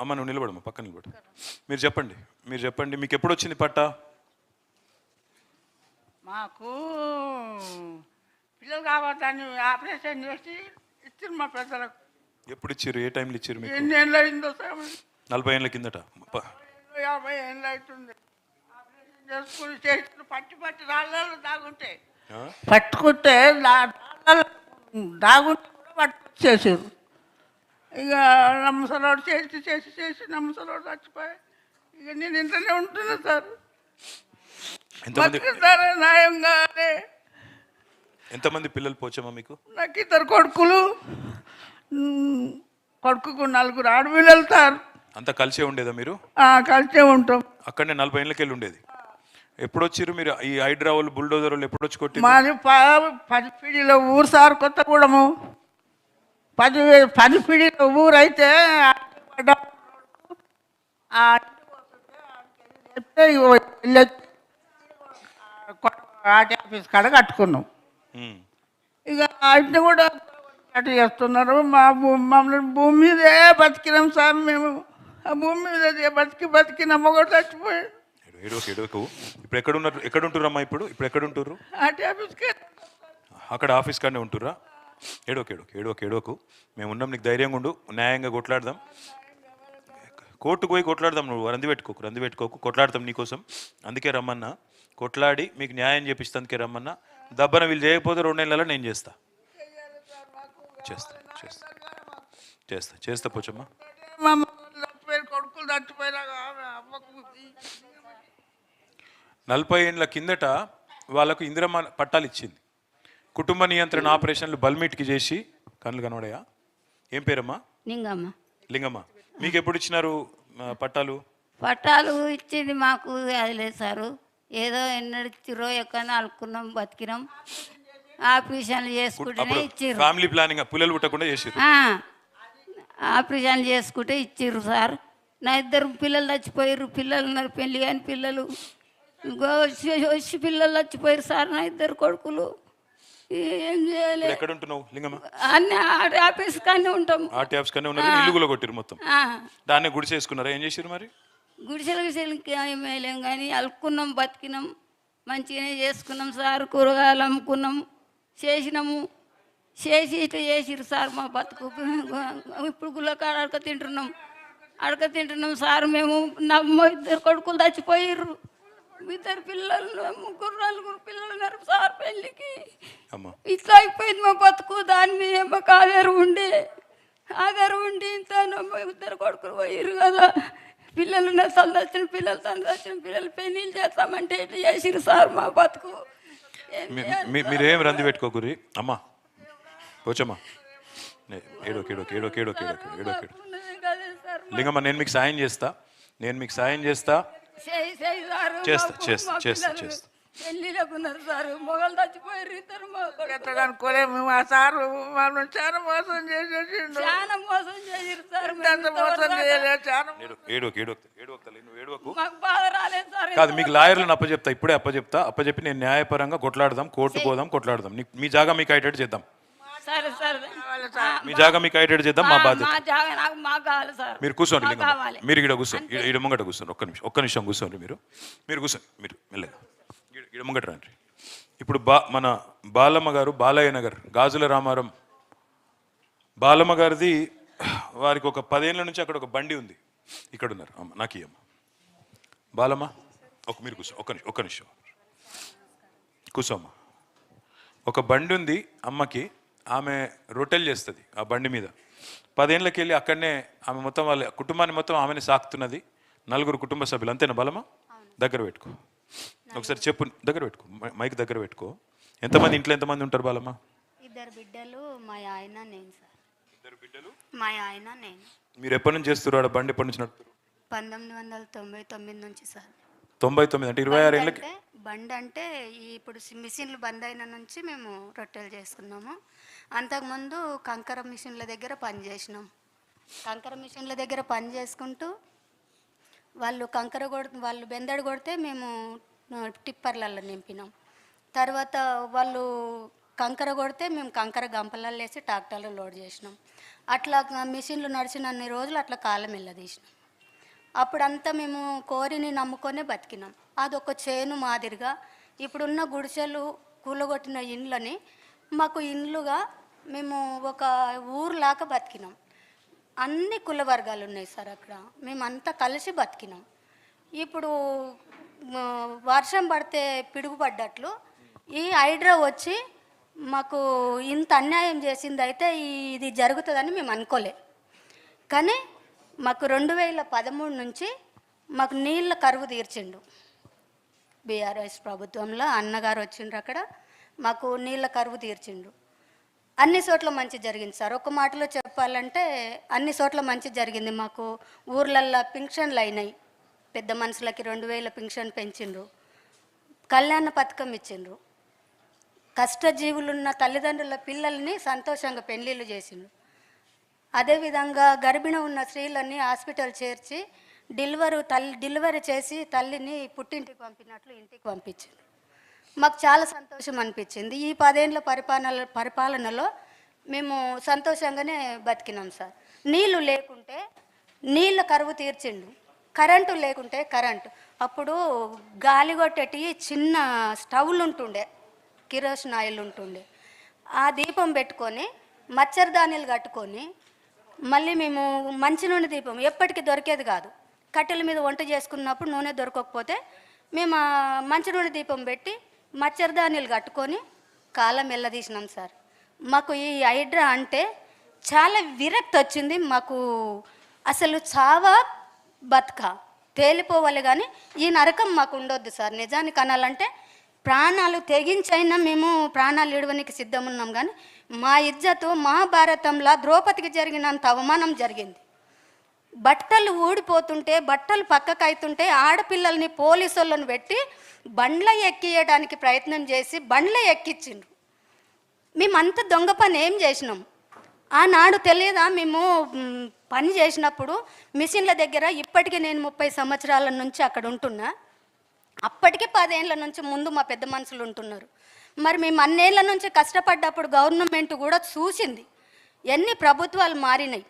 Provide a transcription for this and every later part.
అమ్మ నువ్వు నిలబడమ్మా పక్కన నిలబడు. మీరు చెప్పండి మీరు చెప్పండి మీకు ఎప్పుడు వచ్చింది పట్టా? మాకు పిల్లలు కావద్దని ఆపరేషన్ చేసి ఇచ్చింది మా పెద్దలకు. ఎప్పుడు ఇచ్చారు? ఏ టైంలో ఇచ్చారు మీకు? ఎన్ని ఏళ్ళు అయిందో సార్. నలభై ఏళ్ళ కిందట. యాభై ఏళ్ళు అవుతుంది. ఆపరేషన్ చేసుకుని చేసి పట్టి పట్టి రాళ్ళలో దాగుంటే? పట్టుకుంటే దాగుంటే కూడా పట్టుకొచ్చేసారు. ఇక నమ్మసలోడు చేసి చేసి చేసి నమ్మసలోడు చచ్చిపోయి. ఇక నేను ఇంట్లోనే ఉంటున్నా సార్. ఎంతమంది బతుకుతారా న్యాయంగానే ఎంతమంది పిల్లలు పోచమ్మా మీకు? నాకు ఇద్దరు కొడుకులు. కొడుకుకు నలుగురు ఆడపిల్లలు వెళ్తారు అంతా కలిసే ఉండేదా మీరు? కలిసే ఉంటాం. అక్కడనే నలభై ఏళ్ళకి వెళ్ళి ఉండేది. ఎప్పుడు వచ్చిర్రు మీరు? ఈ హైడ్రా వాళ్ళు బుల్డోజర్ వాళ్ళు ఎప్పుడు వచ్చి కొట్టి మాది పది పీడిలో ఊరు సార్ కొత్తగూడెము. పది పది పీడిలో ఊరు అయితే ఆ ఇంటికి పోతుంటే ఆడికి చెప్తే వెళ్ళొచ్చి ఆర్టీ ఆఫీస్ కాడ కట్టుకున్నాం. ఇక వాటిని కూడా అటు చేస్తున్నారు. మా మమ్మల్ని భూమి మీదే బతికినాం సార్ మేము. ఆ భూమి మీద బతికి బతికి నమ్మకం చచ్చిపోయి ఏడవకు ఏడవకు ఇప్పుడు ఎక్కడ ఉన్నారు ఎక్కడ ఉంటుర్రమ్మా ఇప్పుడు? ఇప్పుడు ఎక్కడ ఉంటుర్రు ఆర్టీ ఆఫీస్కి. అక్కడ ఆఫీస్ కాడనే ఉంటుర్రా? ఏడోకు ఏడోకు ఏడోకు ఏడోకు. మేము ఉన్నాం నీకు ధైర్యంగా ఉండు న్యాయంగా కొట్లాడదాం. కోర్టుకు పోయి కొట్లాడదాం నువ్వు రంది పెట్టుకోకు రంది పెట్టుకోకు కొట్లాడతాం నీకోసం. అందుకే రమ్మన్నా కొట్లాడి మీకు న్యాయం చేపిస్తాందుకే రమ్మన్నా. దబ్బన వీళ్ళు చేయకపోతే రెండు నెలలలో నేను చేస్తా. చేస్తా చేస్తా చేస్తా చేస్తా పోచమ్మా. నలభై ఏళ్ళ కిందట వాళ్ళకు ఇందిరమ్మ పట్టాలు ఇచ్చింది. కుటుంబ నియంత్రణ ఆపరేషన్లు బల్మీట్కి చేసి కళ్ళు కనబడయా? ఏం పేరమ్మా? నింగమ్మ లింగమ్మ. మీకు ఎప్పుడు ఇచ్చినారు పట్టాలు? పట్టాలు ఇచ్చింది మాకు అది లేదు సారు. ఏదో ఎన్నడిచ్చిరో ఎక్కడ అలుకున్నాం బతికినాం. ఆపరేషన్లు చేసుకుంటేనే ఇచ్చిర్రు. ఫ్యామిలీ ప్లానింగ్ పిల్లలు పుట్టకుండా ఆ, ఆపరేషన్లు చేసుకుంటే ఇచ్చిర్రు సార్. నా ఇద్దరు పిల్లలు చచ్చిపోయారు పిల్లలు ఉన్నారు పెళ్ళి కాని పిల్లలు. ఇంకో వచ్చి వచ్చి పిల్లలు చచ్చిపోయారు సార్ నా ఇద్దరు కొడుకులు. ఏం చేయలే? ఇప్పుడు ఎక్కడ ఉంటున్నావు లింగమ్మ? అన్ని ఆఫీస్ కానీ ఉంటాం ఆర్టీ ఆఫీస్ కన్నా ఉన్నారు ఇల్లు కూడా కొట్టిరు మొత్తం. ఆ. దాన్నే గుడి చేసుకున్నారా ఏం చేసిర్రు మరి? గుడిసెలు గిసెలకి ఏమేలేం కానీ అలుక్కున్నాం బతికినాం. మంచిగానే చేసుకున్నాం సార్ కూరగాయలు అమ్ముకున్నాం చేసినాము. చేసి ఇట్లా చేసిరు సార్ మా బతుకు. ఇప్పుడు గుల్లకాడ అడక తింటున్నాం. అడక తింటున్నాం సార్ మేము నా మా ఇద్దరు కొడుకులు చచ్చిపోయిర్రు. ఇద్దరు పిల్లలు ముగ్గురు నలుగురు పిల్లలు ఉన్నారు సార్ పెళ్ళికి. అమ్మ. ఇట్లా అయిపోయింది మా బతుకు దాని మీద మాకు ఆధారం ఉండి. ఆధారం ఉండి ఇంత ఇద్దరు కొడుకులు పోయిర్రు కదా. పిల్లలు సందర్శన పిల్లలు సందర్శన పిల్లలు పెళ్ళిళ్ళు చేస్తామంటే ఇట్లా చేసిరు సార్ మా బతుకు? మీ-? మీ- మీరేం రంది పెట్టుకోకురి అమ్మా. పోచమ్మా. కదే సార్ లింగమ్మ నేను మీకు సాయం చేస్తా. నేను మీకు సాయం చేస్తా. చేస్తా, మాకు- చేస్తా, చేస్తా, చేస్తా. పెళ్ళిళ్ళకు ఉన్నారు సార్. మొగలు చచ్చిపోయారు ఇద్దరు. ఎట్లా అనుకోలేము మా సారు మమ్మల్ని చాలా మోసం చేసేసిండు. చాలా మోసం చేసిరు సార్. మోసం చేయలేదు చాలా ఏడో ఏడోకి ఏడోకి ఏడోకి తల్లి నువ్వు మాకు బాధ రాలేదు సార్ కాదు మీకు లాయర్లను అప్పచెప్తా ఇప్పుడే అప్పచెప్తా. అప్పచెప్పి నేను న్యాయపరంగా కొట్లాడదాం కోర్టు పోదాం కొట్లాడదాం. మీ జాగా మీకు అయ్యేటట్టు చేద్దాం. సరే సరే. మీ జాగా మీకు అయ్యేటట్టు చేద్దాం మా బాధ్యత. మా జాగా నాకు మాకు కావాలి సార్. మీరు కూర్చోండి మీరు ఇక్కడ కూర్చోండి. ఈడ- ఈడ ముంగట కూర్చోండి. ఒక్క నిమిషం ఒక్క నిమిషం కూర్చోండి మీరు. మీరు కూర్చోండి మీరు ఈడ- ఈడ ముంగట రండి. ఇప్పుడు బా మన బాలమ్మ గారు బాలయ్య నగర్ గాజుల రామారం. బాలమ్మ గారిది వారికి ఒక పదేళ్ళ నుంచి అక్కడ ఒక బండి ఉంది. ఇక్కడ ఉన్నారు. అమ్మ నాకు ఇయ్యమ్మ. బాలమ్మ ఒక మీరు కూర్చో ఒక్క నిమిషం ఒక్క నిమిషం. కూర్చోమ్మ. ఒక బండి ఉంది అమ్మకి. ఆమె రొట్టెలు చేస్తుంది ఆ బండి మీద. పదేళ్ళకి వెళ్ళి అక్కడనే ఆమె మొత్తం వాళ్ళ కుటుంబాన్ని మొత్తం ఆమెనే సాకుతున్నది. నలుగురు కుటుంబ సభ్యులు. అంతేనా బలమా? దగ్గర పెట్టుకో. ఒకసారి చెప్పు దగ్గర పెట్టుకో. మైక్ దగ్గర పెట్టుకో. ఎంతమంది ఇంట్లో ఎంతమంది ఉంటారు బాలమ్మ ఇద్దరు బిడ్డలు మా ఆయన నేను సార్. ఇద్దరు బిడ్డలు? మా ఆయన నేను. మీరు ఎప్పటి నుంచి చేస్తున్నారు బండి ఎప్పటి నుంచి నడుపుతారు పంతొమ్మిది వందల తొంభై తొమ్మిది నుంచి సార్. తొంభై తొమ్మిది అంటే ఇరవై ఆరు ఏళ్ళకి అంటే అంటే ఇప్పుడు మిషన్లు బంద్ అయిన నుంచి మేము రొట్టెలు చేసుకున్నాము. అంతకుముందు కంకర మిషన్ల దగ్గర పని చేసినాం. కంకర మిషన్ల దగ్గర పని చేసుకుంటూ వాళ్ళు కంకర కొడు వాళ్ళు బెందడి కొడితే మేము టిప్పర్లలో నింపినాం. తర్వాత వాళ్ళు కంకర కొడితే మేము కంకర గంపలలో వేసి ట్రాక్టర్లో లోడ్ చేసినాం. అట్లా మిషన్లు నడిచినన్ని రోజులు అట్లా కాలం వెళ్ళదీసినాం అప్పుడంతా మేము కోరిని నమ్ముకొనే బతికినాం. అదొక చేను మాదిరిగా ఇప్పుడున్న గుడిసెలు కూలగొట్టిన ఇండ్లని మాకు ఇండ్లుగా మేము ఒక ఊరులాగా బతికినాం. అన్ని కుల వర్గాలు ఉన్నాయి సార్ అక్కడ. మేమంతా కలిసి బతికినాం. ఇప్పుడు వర్షం పడితే పిడుగుపడ్డట్లు ఈ హైడ్రా వచ్చి మాకు ఇంత అన్యాయం చేసింది అయితే ఇది జరుగుతుందని మేము అనుకోలే. కానీ మాకు రెండు వేల పదమూడు నుంచి మాకు నీళ్ళ కరువు తీర్చిండు. బీఆర్ఎస్ ప్రభుత్వంలో అన్నగారు వచ్చిండ్రు అక్కడ మాకు నీళ్ళ కరువు తీర్చిండు. అన్ని చోట్ల మంచి జరిగింది సార్. ఒక మాటలో చెప్పాలంటే అన్ని చోట్ల మంచి జరిగింది మాకు. ఊర్లల్లో పింఛన్లు అయినాయి. పెద్ద మనుషులకి రెండు వేల పింఛన్ పెంచిండ్రు. కళ్యాణ పథకం ఇచ్చిండ్రు. కష్టజీవులున్న తల్లిదండ్రుల పిల్లల్ని సంతోషంగా పెళ్ళిళ్ళు చేసిండ్రు. అదేవిధంగా గర్భిణ ఉన్న స్త్రీలన్నీ హాస్పిటల్ చేర్చి డెలివరీ తల్లి డెలివరీ చేసి తల్లిని పుట్టింటికి పంపినట్లు ఇంటికి పంపించింది. మాకు చాలా సంతోషం అనిపించింది. ఈ పదేళ్ళ పరిపాలన పరిపాలనలో మేము సంతోషంగానే బతికినాం సార్. నీళ్ళు లేకుంటే నీళ్ళ కరువు తీర్చిండు. కరెంటు లేకుంటే కరెంటు. అప్పుడు గాలి కొట్టేటి చిన్న స్టవ్లు ఉంటుండే కిరోసిన్ ఆయిల్ ఉంటుండే. ఆ దీపం పెట్టుకొని మచ్చరదానీలు కట్టుకొని మళ్ళీ మేము మంచి నూనె దీపం ఎప్పటికీ దొరికేది కాదు. కట్టెల మీద వంట చేసుకున్నప్పుడు నూనె దొరకకపోతే మేము మంచి నూనె దీపం పెట్టి మచ్చరదానీలు కట్టుకొని కాలం వెళ్ళదీసినాం సార్. మాకు ఈ హైడ్రా అంటే చాలా విరక్తి వచ్చింది. మాకు అసలు చావా బతుక. తేలిపోవాలి కానీ ఈ నరకం మాకు ఉండొద్దు సార్. నిజానికి అనాలంటే ప్రాణాలు తెగించైనా మేము ప్రాణాలు ఇడవనికి సిద్ధమున్నాం కానీ మా ఇజ్జతు మహాభారతంలో ద్రౌపదికి జరిగినంత అవమానం జరిగింది. బట్టలు ఊడిపోతుంటే బట్టలు పక్కకు అవుతుంటే ఆడపిల్లల్ని పోలీసులను పెట్టి బండ్ల ఎక్కియడానికి ప్రయత్నం చేసి బండ్ల ఎక్కించిండ్రు మేమంత దొంగ పని ఏం చేసినాం? ఆనాడు తెలియదా మేము పని చేసినప్పుడు మిషన్ల దగ్గర ఇప్పటికీ నేను ముప్పై సంవత్సరాల నుంచి అక్కడ ఉంటున్నా. అప్పటికి పదేళ్ళ నుంచి ముందు మా పెద్ద మనుషులు ఉంటున్నారు. మరి మేము అన్నేళ్ళ నుంచి కష్టపడ్డప్పుడు గవర్నమెంట్ కూడా చూసింది. ఎన్ని ప్రభుత్వాలు మారినాయి.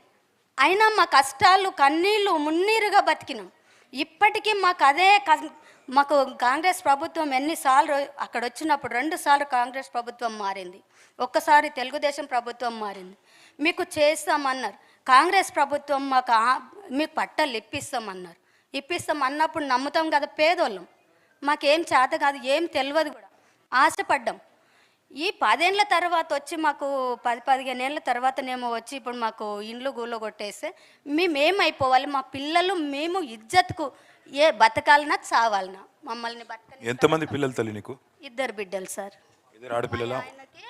అయినా మా కష్టాలు కన్నీళ్ళు మున్నీరుగా బతికినాం. ఇప్పటికీ మాకు అదే క- మాకు కాంగ్రెస్ ప్రభుత్వం ఎన్నిసార్లు అక్కడ వచ్చినప్పుడు రెండుసార్లు కాంగ్రెస్ ప్రభుత్వం మారింది. ఒక్కసారి తెలుగుదేశం ప్రభుత్వం మారింది. మీకు చేస్తామన్నారు. కాంగ్రెస్ ప్రభుత్వం మాకు మీకు పట్టాలు ఇప్పిస్తామన్నారు. ఇప్పిస్తాం అన్నప్పుడు నమ్ముతాం కదా పేదోళ్ళం. మాకేం చేత కాదు ఏం తెలియదు కూడా. ఆశపడ్డాం. ఈ పదేళ్ళ తర్వాత వచ్చి మాకు పది పదిహేను ఏళ్ళ తర్వాతనేమో వచ్చి ఇప్పుడు మాకు ఇండ్లు గూళ్ళో కొట్టేస్తే మేమేమైపోవాలి? మా పిల్లలు మేము ఇజ్జత్కు ఏ బతకాలనా చావాలనా? మమ్మల్ని ఎంతమంది పిల్లలు తల్లి నీకు? ఇద్దరు బిడ్డలు సార్. ఇద్దరు ఆడపిల్లల? ఆయనకి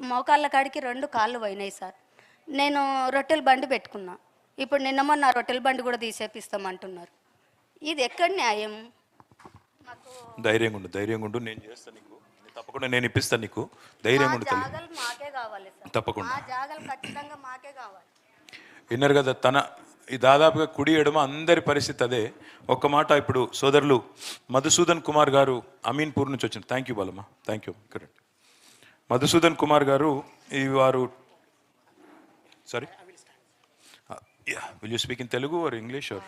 మోకాళ్ళ కాడికి రెండు కాళ్ళు పోయినాయి సార్. నేను రొట్టెల బండి పెట్టుకున్నా. ఇప్పుడు నిన్న మొన్న రొట్టెల బండి కూడా తీసేపిస్తామంటున్నారు. ఇది ఎక్కడ న్యాయం? ధైర్యంగా ఉండు ధైర్యంగా ఉండు నేను చేస్తాను నీకు. తప్పకుండా నేను ఇప్పిస్తాను నీకు. ధైర్యంగా ఉండు తల్లి. జాగలు మాకే కావాలి సార్. తప్పకుండా. మా జాగలు ఖచ్చితంగా మాకే కావాలి. విన్నారు కదా తన ఈ దాదాపుగా కుడి ఎడమ అందరి పరిస్థితి అదే. ఒక్క మాట ఇప్పుడు సోదరులు మధుసూదన్ కుమార్ గారు అమీన్పూర్ నుంచి వచ్చిన thank you Balamma. Thank you correct Madhusudan Kumar garu ఈ వారు sorry will you speak in Telugu or English or